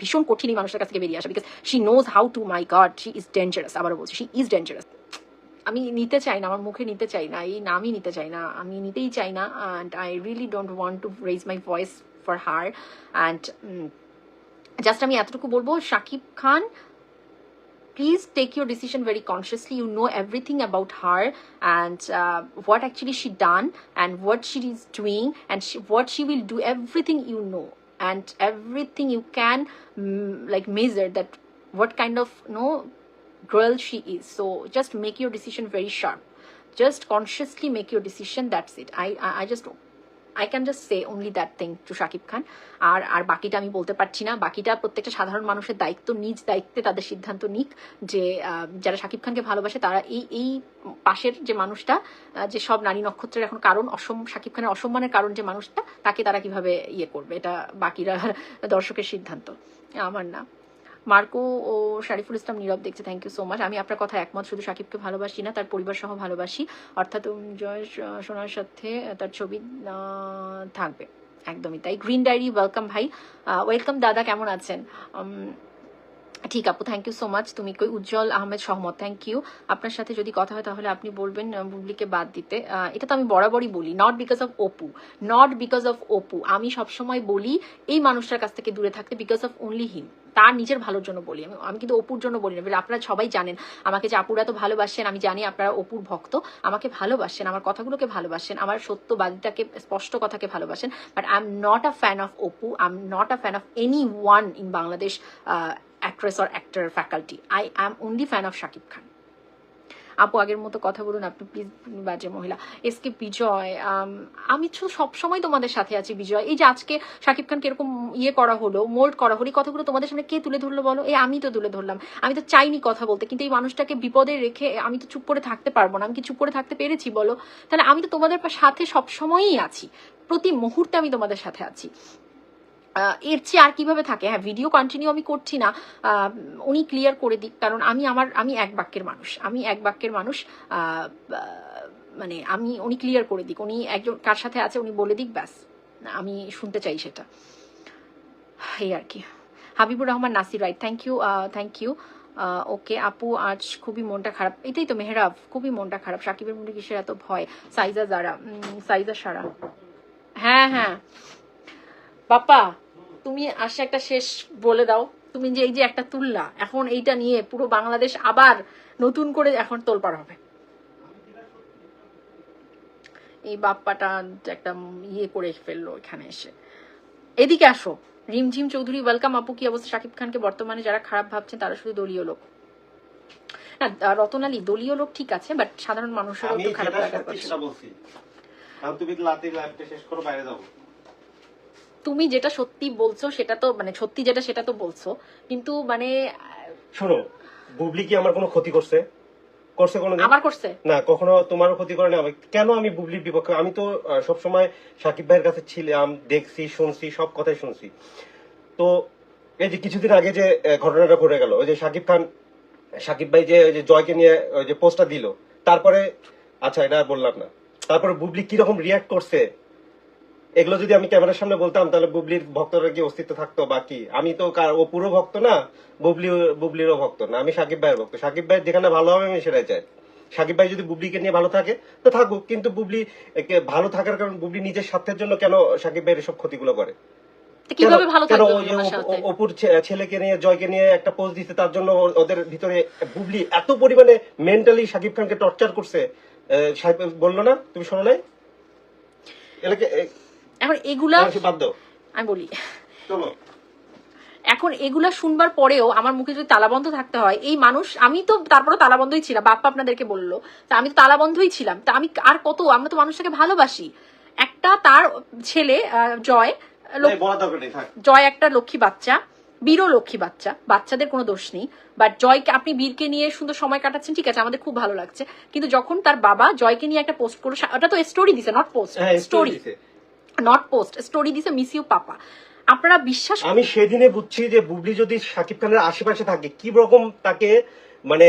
ভীষণ কঠিন এই মানুষের কাছ থেকে বেরিয়ে আসা because she knows how to my god she is dangerous আবারও বলছি শি ইজ ডেঞ্জারাস আমি নিতে চাই না আমার মুখে নিতে চাই না এই নামই নিতে চাই না আমি নিতেই চাই না and I really don't want to raise my voice for her and just আমি এতটুকু বলব Shakib Khan your decision very consciously you know everything about her and uh, what actually she done and what she is doing and she, what she will do everything you know. And everything you can mm, like measure that what kind of you know girl she is. So just make your decision very sharp. Just consciously make your decision that's it. I i, I just I can just say only that thing to Shakib Khan আর আর বাকিটা আমি বলতে পারছি না। বাকিটা প্রত্যেকটা সাধারণ মানুষের দায়িত্ব, নিজ দায়িত্বে তাদের সিদ্ধান্ত নিক যে যারা শাকিব খানকে ভালোবাসে তারা এই এই পাশের যে মানুষটা যে সব নারী নক্ষত্রের এখন কারণ, অসম শাকিব খানের অসম্মানের কারণ যে মানুষটা, তাকে তারা কীভাবে ইয়ে করবে? এটা বাকিরা দর্শকের সিদ্ধান্ত। আমার না মার্কো ও শারিফুল ইসলাম নীরব দেখছে থ্যাংক ইউ সো মাচ আমি আপনার কথা একমত, শুধু সাকিবকে ভালোবাসি না, তার পরিবার সহ ভালোবাসি। অর্থাৎ জয় সোনার সাথে তার ছবি থাকবে। একদমই তাই। গ্রিন ডায়েরি ওয়েলকাম ভাই। ওয়েলকাম দাদা, কেমন আছেন? ঠিক আপু থ্যাংক ইউ সো মাচ তুমি কই উজ্জ্বল আহমেদ সহমত থ্যাংক ইউ আপনার সাথে যদি কথা হয় তাহলে আপনি বলবেন বুবলিকে বাদ দিতে। এটা তো আমি বরাবরই বলি not because of Apu not because of Apu. আমি সবসময় বলি, এই মানুষটার কাছ থেকে দূরে থাকতে বিকজ অফ অনলি হিম তার নিজের ভালোর জন্য বলি। আমি আমি কিন্তু অপুর জন্য বলি না। আপনারা সবাই জানেন, আমাকে যে আপুরা তো ভালোবাসেন, আমি জানি আপনারা অপুর ভক্ত। আমাকে ভালোবাসেন, আমার কথাগুলোকে ভালোবাসেন, আমার সত্যবাদিতাকে স্পষ্ট কথাকে ভালোবাসেন। But I am not a fan of Apu I am not a fan of anyone in Bangladesh actress or actor faculty I am only fan of Shakib Khan আপু, আগের মতো কথা বলুন আপনি প্লিজ বাজে মহিলা। এস কে বিজয় আমি তো সবসময় তোমাদের সাথে আছি বিজয়। এই যে আজকে শাকিব খানকে এরকম ইয়ে করা হলো মোল্ড করা হলো, এই কথাগুলো তোমাদের সামনে কে তুলে ধরলো বলো? এই আমি তো তুলে ধরলাম। আমি তো চাইনি কথা বলতে, কিন্তু এই মানুষটাকে বিপদে রেখে আমি তো চুপ করে থাকতে পারব না। আমি কি চুপ করে থাকতে পেরেছি বলো? তাহলে আমি তো তোমাদের সাথে সবসময়ই আছি। প্রতি মুহূর্তে আমি তোমাদের সাথে আছি। এর চেয়ে আর কীভাবে থাকে? হ্যাঁ ভিডিও কন্টিনিউ আমি করছি না। উনি ক্লিয়ার করে দিক, কারণ আমি আমার, আমি এক বাক্যের মানুষ। আমি এক বাক্যের মানুষ মানে আমি, উনি ক্লিয়ার করে দিক। উনি একজন, কার সাথে আছে উনি বলে দিক, ব্যাস। আমি শুনতে চাই সেটা। এই আর কি। Habibur Rahman, Nasir right thank you thank you okay আপু, আজ খুবই মনটা খারাপ। এটাই তো মেহরাব, খুবই মনটা খারাপ। সাকিবের মধ্যে কিসের এত ভয়? সাইজা যারা সাইজা সারা। হ্যাঁ হ্যাঁ। বাপ্পা তুমি আসে একটা শেষ বলে দাও। তুমি যে এই যে একটা তুললা এখন এইটা নিয়ে পুরো বাংলাদেশ আবার নতুন করে এখন তোলপাড় হবে। এই বাপ্পাটা একটা ইয়ে করে ফেলল এখানে এসে। এদিকে আসো। রিমঝিম চৌধুরী ওয়েলকাম আপু কি অবস্থা? শাকিব খানকে বর্তমানে যারা খারাপ ভাবছেন তারা শুধু দলীয় লোক। না আহ, রতন আলী দলীয় লোক ঠিক আছে বাট সাধারণ মানুষেরও আমি খারাপ লাগার কথা। তুমি শেষ করো বাইরে যাব তুমি যেটা সত্যি বলছো সেটা তো মানে সত্যি যেটা সেটা তো বলছো। কিন্তু মানে শোনো বুবলি কি আমার কোনো ক্ষতি করছে? করছে কোনো আমার করছে? না কখনো তোমারও ক্ষতি করে না। কেন আমি বুবলির বিপক্ষে? আমি তো আহ, সবসময় সাকিব ভাইয়ের কাছে ছিলাম দেখছি শুনছি সব কথাই শুনছি। তো এই যে কিছুদিন আগে যে ঘটনাটা ঘটে গেল ওই যে সাকিব খান সাকিব ভাই যে ওই যে জয়কে নিয়ে ওই যে পোস্টটা দিল তারপরে আচ্ছা এটা আর বললাম না। তারপরে বুবলি কীরকম রিয়াক্ট করছে? এগুলো যদি আমি ক্যামেরার সামনে বলতাম তাহলে বুবলির ভক্তরা কি অস্তিত্ব থাকতো বাকি আমি তো কার- ও পুরো ভক্ত না বুবলি বুবলিরও ভক্ত না। আমি সাকিব ভাইয়ের ভক্ত। সাকিব ভাই যেখানে ভালো হবে আমি সেটাই চাই। সাকিব ভাই যদি বুবলিকে নিয়ে ভালো থাকে তো থাকুক। কিন্তু বুবলি ভালো থাকার কারণ বুবলি নিজের স্বার্থের জন্য কেন সাকিব ভাইয়ের এসব ক্ষতিগুলো করে? কীভাবে ভালো থাকবে অপুর ছেলেকে নিয়ে জয়কে নিয়ে একটা পোস্ট দিতে তার জন্য ওদের ভিতরে বুবলি এত পরিমাণে মেন্টালি সাকিব খানকে টর্চার করছে। বলল না? তুমি শোনো নাই? এলাকে এখন এগুলা আমি বলি। এখন এগুলা শুনবার পরেও আমার মুখে যদি তালাবন্ধ থাকতে হয় এই মানুষ আমি তো তারপরে তালাবন্ধই ছিলাম বাপ্পা আপনাদেরকে বলল তা আমি তো তালাবন্ধই ছিলাম তা আমি আর কত আমরা তো মানুষটাকে ভালোবাসি। একটা তার ছেলে জয় জয় একটা লক্ষ্মী বাচ্চা বীরও লক্ষ্মী বাচ্চা বাচ্চাদের কোনো দোষ নেই। বাট জয়কে আপনি বীরকে নিয়ে সুন্দর সময় কাটাচ্ছেন ঠিক আছে আমাদের খুব ভালো লাগছে। কিন্তু যখন তার বাবা জয়কে নিয়ে একটা পোস্ট করল ওটা তো স্টোরি দিছে not post story. Not post story দিছে মিস ইউ পাপা। আপনারা বিশ্বাস আমি সেদিনে বুঝছি যে বুবলি যদি সাকিব খানের আশেপাশে থাকে, কি রকম তাকে মানে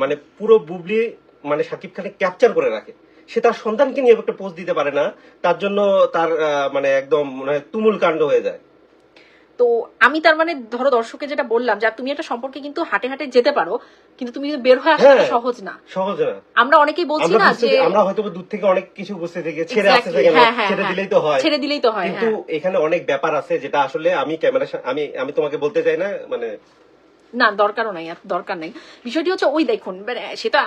মানে পুরো বুবলি মানে সাকিব খানে ক্যাপচার করে রাখে? সে তার সন্তানকে নিয়ে একটা পোস্ট দিতে পারে না, তার জন্য তার মানে একদম মানে তুমুল কাণ্ড হয়ে যায়। তো আমি তার মানে ধরো দর্শকের যেটা বললাম যে তুমি একটা সম্পর্কে কিন্তু হাঁটে হাঁটে যেতে পারো কিন্তু তুমি বের হয়ে আসাটা হ্যাঁ। সহজ না সহজ না আমরা অনেকেই বলছি না যে আমরা হয়তো দূর থেকে অনেক কিছু বুঝতে থেকে ছেড়ে আসতে থেকে হ্যাঁ, হ্যাঁ, ছেড়ে। দিলেই তো হয় ছেড়ে দিলেই তো হয় কিন্তু এখানে অনেক ব্যাপার আছে যেটা আসলে আমি ক্যামেরা আমি আমি তোমাকে বলতে চাই না মানে না দরকারও নাই দরকার নাই। বিষয়টি হচ্ছে ওই দেখুন মানে সেটা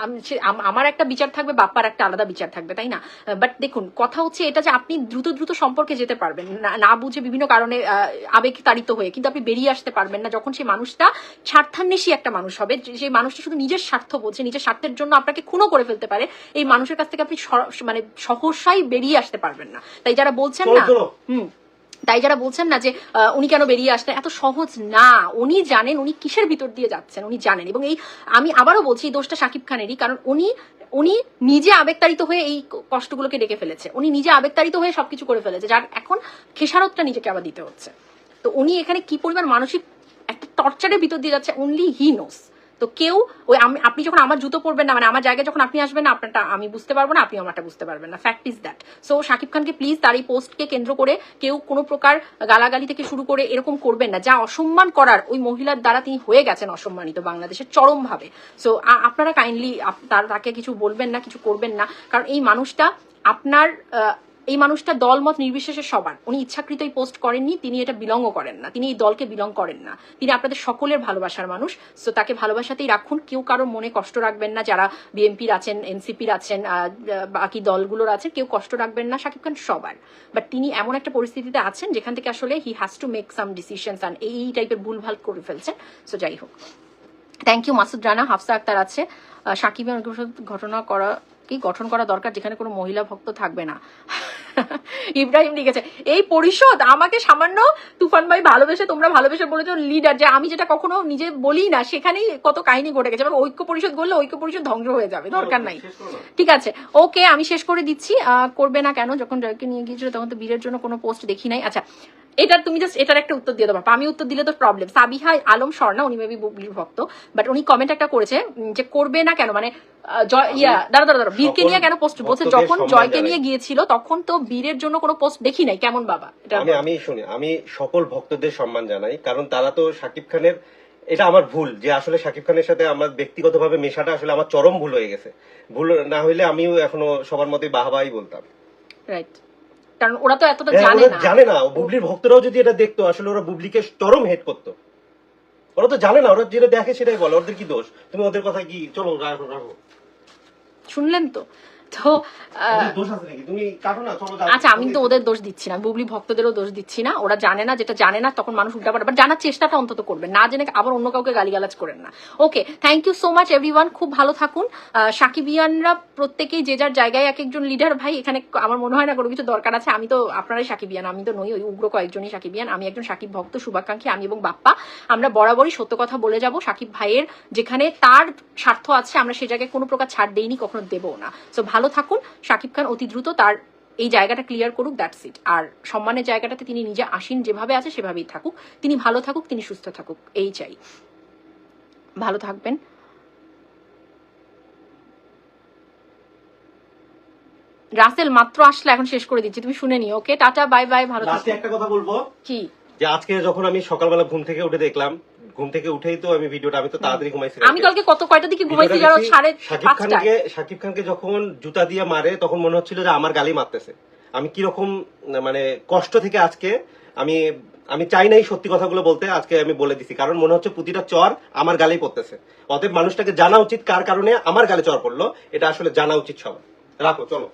আমার একটা বিচার থাকবে বাপ্পার একটা আলাদা বিচার থাকবে তাই না? বাট দেখুন কথা হচ্ছে এটা যে আপনি দ্রুত দ্রুত সম্পর্কে যেতে পারবেন না- বুঝে বিভিন্ন কারণে আহ, আবেগ তাড়িত হয়ে কিন্তু আপনি বেরিয়ে আসতে পারবেন না যখন সেই মানুষটা স্বার্থান্বেষী একটা মানুষ হবে যে- সেই মানুষটা শুধু নিজের স্বার্থ বলছে নিজের স্বার্থের জন্য আপনাকে খুনও করে ফেলতে পারে এই মানুষের কাছ থেকে আপনি মানে সহসাই বেরিয়ে আসতে পারবেন না। তাই যারা বলছেন না হুম। তাই যারা বলছেন না যে উনি কেন বেরিয়ে আসলেন, এত সহজ না। উনি জানেন, উনি কিসের ভিতর দিয়ে যাচ্ছেন, উনি জানেন। এবং এই আমি আবারও বলছি, এই দোষটা শাকিব খানেরই, কারণ উনি উনি নিজে আবেগতাড়িত হয়ে এই কষ্টগুলোকে ডেকে ফেলেছে। উনি নিজে আবেগতাড়িত হয়ে সবকিছু করে ফেলেছে, যার এখন খেসারতটা নিজেকে আবার দিতে হচ্ছে। তো উনি এখানে কি পরিমাণ মানসিক একটা টর্চারের ভিতর দিয়ে যাচ্ছে অনলি হি নোস তো কেউ ওই আমি- আপনি যখন আমার জুতো পরবেন না মানে আমার জায়গায় যখন আপনি আসবেন না, আপনারটা আমি বুঝতে পারব না, আপনি আমারটা বুঝতে পারবেন না। Fact is that so Shakib খানকে প্লিজ তার এই পোস্টকে কেন্দ্র করে কেউ কোনো প্রকার গালাগালি থেকে শুরু করে এরকম করবেন না। যা অসম্মান করার ওই মহিলার দ্বারা তিনি হয়ে গেছেন অসম্মানিত বাংলাদেশের চরমভাবে। সো আপনারা কাইন্ডলি তার তাকে কিছু বলবেন না, কিছু করবেন না। কারণ এই মানুষটা আপনার এই মানুষটা দলমত নির্বিশেষে সবার। উনি ইচ্ছাকৃতই পোস্ট করেননি, তিনি এটা বিলংও করেন না। তিনি এই দলকে বিলং করেন না। তিনি আপনাদের সকলের ভালোবাসার মানুষ। সো তাকে ভালোবাসাতেই রাখুন। কেউ কারও মনে কষ্ট রাখবেন না। যারা বিএনপির আছেন এনসিপির আছেন বাকি দলগুলোর আছেন, কেউ কষ্ট রাখবেন না। শাকিব খান সবার। বাট তিনি এমন একটা পরিস্থিতিতে আছেন, যেখান থেকে আসলে he has to make some decisions and এই টাইপের ভুলভাল করে ফেলছেন। সো যাই হোক। Thank you Masud Rana. Hafsa Akter আছে। সাকিবের ঘটনা করা কি গঠন করা দরকার? যেখানে কোনো মহিলা ভক্ত থাকবে না। ইব্রাহিম লিখেছে এই পরিষদ আমাকে সামান্য তুফান ভাই ভালোবেসে তোমরা ভালোবেসে বলেছ লিডার যে আমি যেটা কখনো নিজে বলি না সেখানেই কত কাহিনী ঘটে গেছে। ঐক্য পরিষদ বললে ঐক্য পরিষদ ধ্বংস হয়ে যাবে দরকার নাই। ঠিক আছে ওকে আমি শেষ করে দিচ্ছি আহ, করবে না কেন? যখন জয়কে নিয়ে গিয়েছিল তখন তো বীরের জন্য কোনো পোস্ট দেখি নাই। আচ্ছা এটার তুমি জাস্ট এটার একটা উত্তর দিয়ে দেবো আমি উত্তর দিলে তো প্রবলেম সাবিহা আলম স্বর্ণা উনি মেবি বুবলির ভক্ত বাট উনি কমেন্ট একটা করেছে যে করবে না কেন? মানে ইয়া দাঁড়া দাঁড়া দাঁড়া বীরকে সকল নিয়ে কেন পোস্ট বলছে? ভক্তদের যখন সম্মান জয়কে জানাই। নিয়ে গিয়েছিল তখন তো বীরের জন্য কোনো পোস্ট দেখি নাই। কেমন বাবা? আমি আমি শুনি আমি সকল ভক্তদের সম্মান জানাই কারণ তারা তো শাকিব খানের এটা আমার ভুল যে আসলে শাকিব খানের সাথে আমার ব্যক্তিগতভাবে মেশাটা আসলে আমার চরম ভুল হয়ে গেছে। ভুল না হইলে আমিও এখনও সবার মতোই বাহাবাই বলতাম। রাইট কারণ ওরা তো এতটা হ্যাঁ, জানে না। জানে না। বুবলির ভক্তরাও যদি এটা দেখতো আসলে ওরা বুবলিকে চরম হেট করতো। ওরা তো জানে না ওরা যেটা দেখে সেটাই বলে ওদের কি দোষ? তুমি ওদের কথা কি চলো রাখো রাখো। শুনলেন তো? তো। আচ্ছা আমি তো ওদের দোষ দিচ্ছি না বুবলি ভক্তদেরও দোষ দিচ্ছি না ওরা জানে না যেটা জানে না তখন মানুষ উল্টা পাল্টা জানার চেষ্টাটা অন্তত করবেন না জেনে আবার অন্য কাউকে গালিগালাজ করেন না। Okay thank you so much everyone খুব ভালো থাকুন। সাকিবিয়ানরা প্রত্যেকেই যে যার জায়গায় এক একজন লিডার ভাই এখানে আমার মনে হয় না কোনো কিছু দরকার আছে আমি তো আপনারাই সাকিবিয়ান আমি তো নই ওই উগ্র কয়েকজনই সাকিবিয়ান আমি একজন সাকিব ভক্ত শুভাকাঙ্ক্ষী আমি এবং বাপ্পা। আমরা বরাবরই সত্য কথা বলে যাব সাকিব ভাইয়ের যেখানে তার স্বার্থ আছে আমরা সে জায়গায় কোনো প্রকার ছাড় দেইনি কখনো দেবও না। সো ভালো থাকুন। শাকিব খান অতি দ্রুত তার এই জায়গাটা ক্লিয়ার করুক দ্যাটস ইট আর সম্মানের জায়গাটাতে তিনি নিজে আসীন যেভাবে আছে সেভাবেই থাকুক। তিনি ভালো থাকুক তিনি সুস্থ থাকুক এই চাই। ভালো থাকবেন। রাসেল মাত্র আসলে এখন শেষ করে দিচ্ছি তুমি শুনে নিও ওকে টাটা বাই বাই ভালো একটা কথা বলব? কি? যে আজকে যখন আমি সকালবেলা ঘুম থেকে উঠে দেখলাম ঘুম থেকে উঠেই তো আমি ভিডিওটা আমি তো তাড়াতাড়ি ঘুমাইছি আমি কালকে কত কয়টা দিকে ঘুমাইছি জানো সাড়ে শাকিব খানকে শাকিব খানকে যখন জুতা দিয়ে মারে তখন মনে হচ্ছিল যে আমার গালি মারতেছে। আমি কীরকম মানে কষ্ট থেকে আজকে আমি আমি চাই নাই সত্যি কথাগুলো বলতে আজকে আমি বলে দিছি। কারণ মনে হচ্ছে প্রতিটা চর আমার গালেই পড়তেছে। অতএব মানুষটাকে জানা উচিত কার কারণে আমার গালে চর পড়ল এটা আসলে জানা উচিত সবার। রাখো চলো।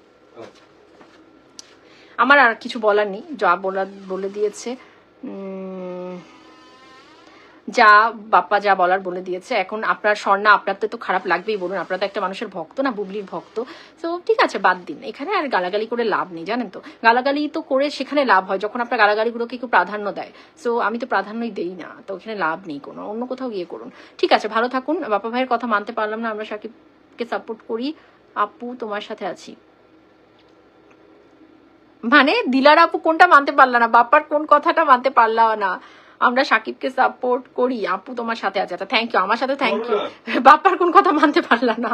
আমার আর কিছু বলার নেই। যা বলার বলে দিয়েছে উম, যা বাপ্পা যা বলার বলে দিয়েছে। এখন আপনার স্বর্ণা, আপনার তো খারাপ লাগবেই বলুন। আপনারা তো একটা মানুষের ভক্ত না, বুবলির ভক্ত। তো ঠিক আছে, বাদ দিন। এখানে আর গালাগালি করে লাভ নেই, জানেন তো। গালাগালি তো করে সেখানে লাভ হয়, যখন আপনার গালাগালিগুলোকে কেউ প্রাধান্য দেয়। সো আমি তো প্রাধান্যই দেই না, তো ওখানে লাভ নেই কোনো। অন্য কোথাও গিয়ে করুন। ঠিক আছে, ভালো থাকুন। বাপ্পা ভাইয়ের কথা মানতে পারলাম না, আমরা সাকিবকে সাপোর্ট করি। আপু, তোমার সাথে আছি। মানে দিলার আপু কোনটা মানতে পারলা না? বাপ্পার কোন কথাটা মানতে পারলা না? আমরা সাকিবকে সাপোর্ট করি। আপু তোমার সাথে আছে। আচ্ছা থ্যাংক ইউ আমার সাথে থ্যাংক ইউ বাপ্পার কোন কথা মানতে পারলাম না।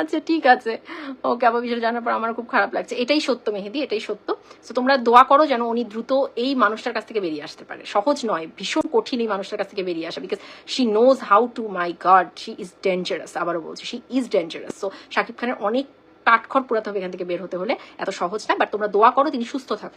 আচ্ছা ঠিক আছে। ওকে আবার বিষয় জানার পর আমার খুব খারাপ লাগছে। এটাই সত্য মেহেদি এটাই সত্য। তো তোমরা দোয়া করো যেন উনি দ্রুত এই মানুষটার কাছ থেকে বেরিয়ে আসতে পারে। সহজ নয় ভীষণ কঠিন এই মানুষটার কাছ থেকে বেরিয়ে আসা। Because she knows how to my god she is dangerous আবারও বলছি she is dangerous so Shakib খানের অনেক কাঠখড় পুরাতে হবে এখান থেকে বের হতে হলে। এত সহজ না বাট তোমরা দোয়া করো তিনি সুস্থ থাকুন